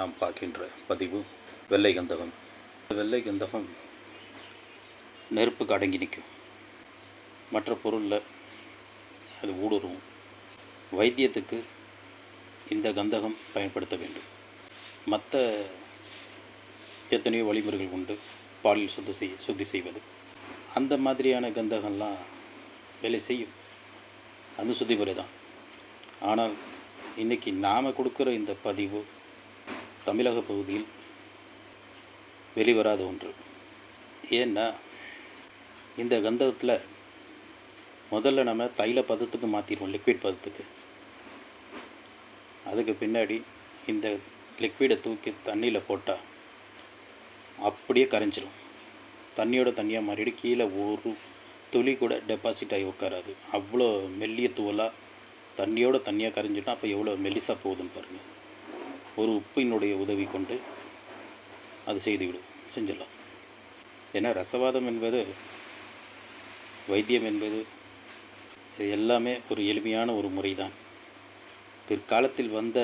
நாம் பார்க்கின்ற பதிவு வெள்ளை கந்தகம். வெள்ளை கந்தகம் நெருப்புக்கு அடங்கி நிற்கும். மற்ற பொருளில் அது ஊடுருவும். வைத்தியத்துக்கு இந்த கந்தகம் பயன்படுத்த வேண்டும். மற்ற எத்தனையோ வழிமுறைகள் உண்டு. பாலில் சுத்தி செய் சுத்தி செய்வது. அந்த மாதிரியான கந்தகம்லாம் வேலை செய்யும். அது சுத்தி முறை தான் ஆனால் இன்றைக்கி நாம் கொடுக்குற இந்த பதிவு தமிழக பகுதியில் வெளிவராத ஒன்று. ஏன்னா இந்த கந்தகத்தில் முதல்ல நம்ம தைல பதத்துக்கு மாற்றிடுவோம் லிக்விட் பதத்துக்கு. அதுக்கு பின்னாடி இந்த லிக்விடை தூக்கி தண்ணியில் போட்டால் அப்படியே கரைஞ்சிரும். தண்ணியோட தண்ணியாக மாறிடு கீழே ஒரு துளி கூட டெபாசிட் ஆகி உட்காராது. அவ்வளோ மெல்லிய தூவலாக தண்ணியோட தண்ணியாக கரைஞ்சிட்டா அப்போ எவ்வளோ மெல்லிசாக போகுதுன்னு பாருங்கள் ஒரு உப்பினுடைய உதவி கொண்டு அது செய்துவிடும் செஞ்சிடலாம். ஏன்னா ரசவாதம் என்பது வைத்தியம் என்பது இது எல்லாமே ஒரு எளிமையான ஒரு முறை தான் பிற்காலத்தில் வந்த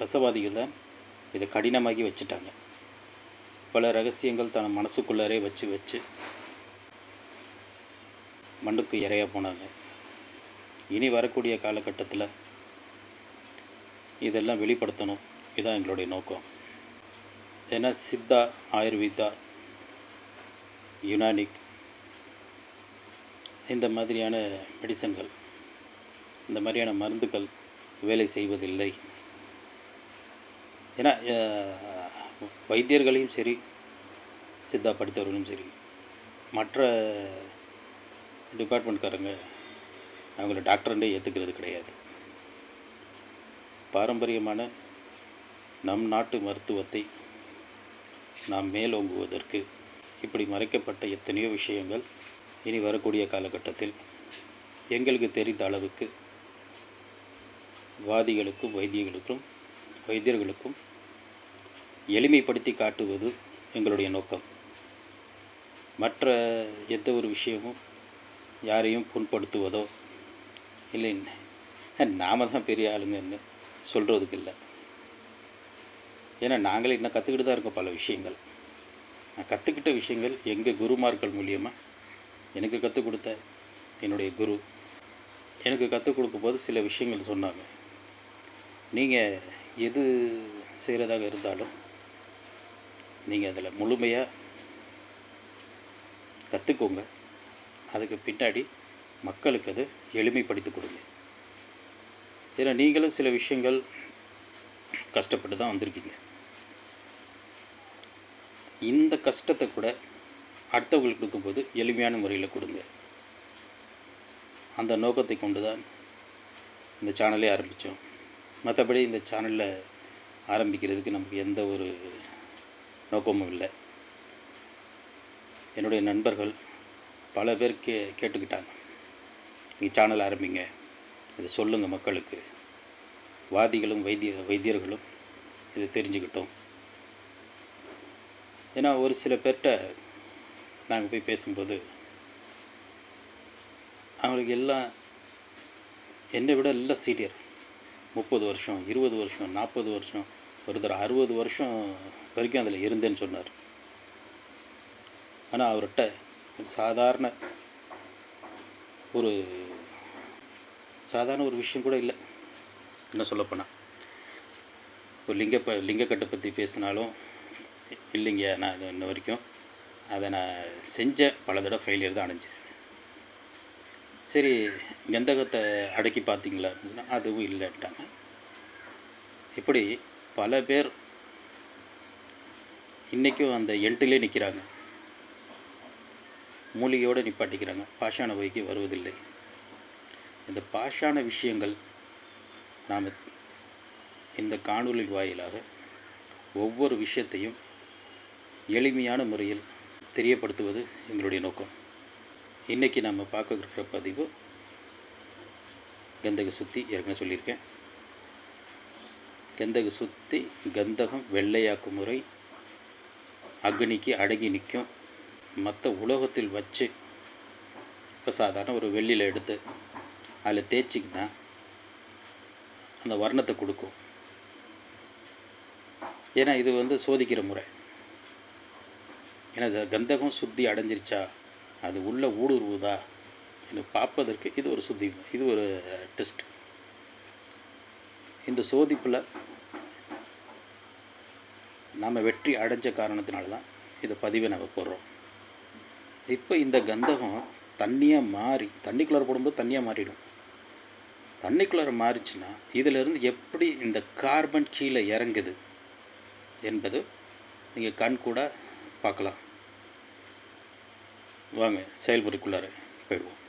ரசவாதிகள் தான் இதை கடினமாகி வச்சுட்டாங்க. பல ரகசியங்கள் தன் மனசுக்குள்ளாரே வச்சு வச்சு மண்ணுக்கு இறையா போனாங்க. இனி வரக்கூடிய காலகட்டத்தில் இதெல்லாம் வெளிப்படுத்தணும். இதுதான் எங்களுடைய நோக்கம். ஏன்னா சித்தா ஆயுர்வேதா யுனானிக் இந்த மாதிரியான மெடிசன்கள் இந்த மாதிரியான மருந்துகள் வேலை செய்வதில்லை. ஏன்னா வைத்தியர்களையும் சரி சித்தா படித்தவர்களும் சரி மற்ற டிபார்ட்மெண்ட்காரங்க அவங்கள டாக்டர்ன்றே ஏற்றுக்கிறது கிடையாது. பாரம்பரியமான நம் நாட்டு மருத்துவத்தை நாம் மேலோங்குவதற்கு இப்படி மறைக்கப்பட்ட எத்தனையோ விஷயங்கள் இனி வரக்கூடிய காலகட்டத்தில் எங்களுக்கு தெரிந்த அளவுக்கு வாதிகளுக்கும் வைத்தியர்களுக்கும் வைத்தியர்களுக்கும் எளிமைப்படுத்தி காட்டுவது எங்களுடைய நோக்கம். மற்ற எந்த ஒரு விஷயமும் யாரையும் புண்படுத்துவதோ இல்லை நாம தான் பெரிய ஆளுங்கன்னு சொல்கிறதுக்கு இல்லை ஏன்னா நாங்களே இன்னும் கற்றுக்கிட்டு தான் இருக்கோம் பல விஷயங்கள். நான் கற்றுக்கிட்ட விஷயங்கள் எங்கள் குருமார்கள் மூலியமாக எனக்கு கற்றுக் கொடுத்த என்னுடைய குரு எனக்கு கற்றுக் கொடுக்கும்போது சில விஷயங்கள் சொன்னாங்க. நீங்கள் எது செய்கிறதாக இருந்தாலும் நீங்கள் அதில் முழுமையாக கற்றுக்கோங்க அதுக்கு பின்னாடி மக்களுக்கு அது எளிமைப்படுத்தி கொடுங்க. ஏன்னா நீங்களும் சில விஷயங்கள் கஷ்டப்பட்டு தான் வந்திருக்கீங்க. இந்த கஷ்டத்தை கூட அடுத்தவங்களுக்கு கொடுக்கும்போது எளிமையான முறையில் கொடுங்க. அந்த நோக்கத்தை கொண்டு தான் இந்த சேனலே ஆரம்பித்தோம். மற்றபடி இந்த சேனலில் ஆரம்பிக்கிறதுக்கு நமக்கு எந்த ஒரு நோக்கமும் இல்லை. என்னுடைய நண்பர்கள் பல பேர் கே கேட்டுக்கிட்டாங்க. நீ சேனல் ஆரம்பிங்க. இதை சொல்லுங்கள் மக்களுக்கு. வாதிகளும் வைத்திய வைத்தியர்களும் இதை தெரிஞ்சுக்கிட்டோம். ஏன்னா ஒரு சில பேர்கிட்ட நாங்கள் போய் பேசும்போது அவங்களுக்கு எல்லாம் என்னை விட எல்லாம் சீனியர் முப்பது வருஷம் இருபது வருஷம் நாற்பது வருஷம் ஒருத்தர் அறுபது வருஷம் வரைக்கும் அதில் இருந்தேன்னு சொன்னார். ஆனால் அவர்கிட்ட சாதாரண ஒரு சாதாரண ஒரு விஷயம் கூட இல்லை. என்ன சொல்லப்போனால் ஒரு லிங்க ப லிங்கக்கட்டை பற்றி பேசினாலும் இல்லைங்க நான் இது இன்ன வரைக்கும். அதை நான் செஞ்சேன் பல தடவை ஃபெயிலியர் தான் அடைஞ்சேன். சரி கந்தகத்தை அடக்கி பார்த்தீங்களா? சொன்னா, அதுவும் இல்லைன்ட்டாங்க. இப்படி பல பேர் இன்றைக்கும் அந்த எண்ட்டிலே நிற்கிறாங்க மூலிகையோடு நிப்பாட்டிக்கிறாங்க. பாஷான வகைக்கு வருவதில்லை. இந்த பாஷான விஷயங்கள் நாம் இந்த காணொளி வாயிலாக ஒவ்வொரு விஷயத்தையும் எளிமையான முறையில் தெரியப்படுத்துவது எங்களுடைய நோக்கம். இன்றைக்கி நம்ம பார்க்க பதிவு கந்தக சுத்தி ஏற்கனவே சொல்லியிருக்கேன். கந்தக சுத்தி கந்தகம் வெள்ளையாக்கும் முறை அக்னிக்கு அடங்கி நிற்கும். மற்ற உலோகத்தில் வச்சு இப்போ சாதாரண ஒரு வெள்ளியில் எடுத்து அதில் தேய்ச்சிக்கினா அந்த வர்ணத்தை கொடுக்கும். ஏன்னா இது வந்து சோதிக்கிற முறை. ஏன்னா கந்தகம் சுத்தி அடைஞ்சிருச்சா? அது உள்ளே ஊடுருவுதா? என்று பார்ப்பதற்கு இது ஒரு சுத்தி இது ஒரு டெஸ்ட். இந்த சோதிப்பில் நாம் வெற்றி அடைஞ்ச காரணத்தினால தான் இதை பதிவை நம்ம போடுறோம். இப்போ இந்த கந்தகம் தண்ணியாக மாறி தண்ணிக்குள்ளார போடும்போது தண்ணியாக மாறிடும். தண்ணிக்குள்ளார மாறிச்சுன்னா இதிலிருந்து எப்படி இந்த கார்பன் கீழே இறங்குது என்பது நீங்கள் கண் கூட பார்க்கலாம். வாங்க செயல்முறைக்குள்ளார போயிடுவோம்.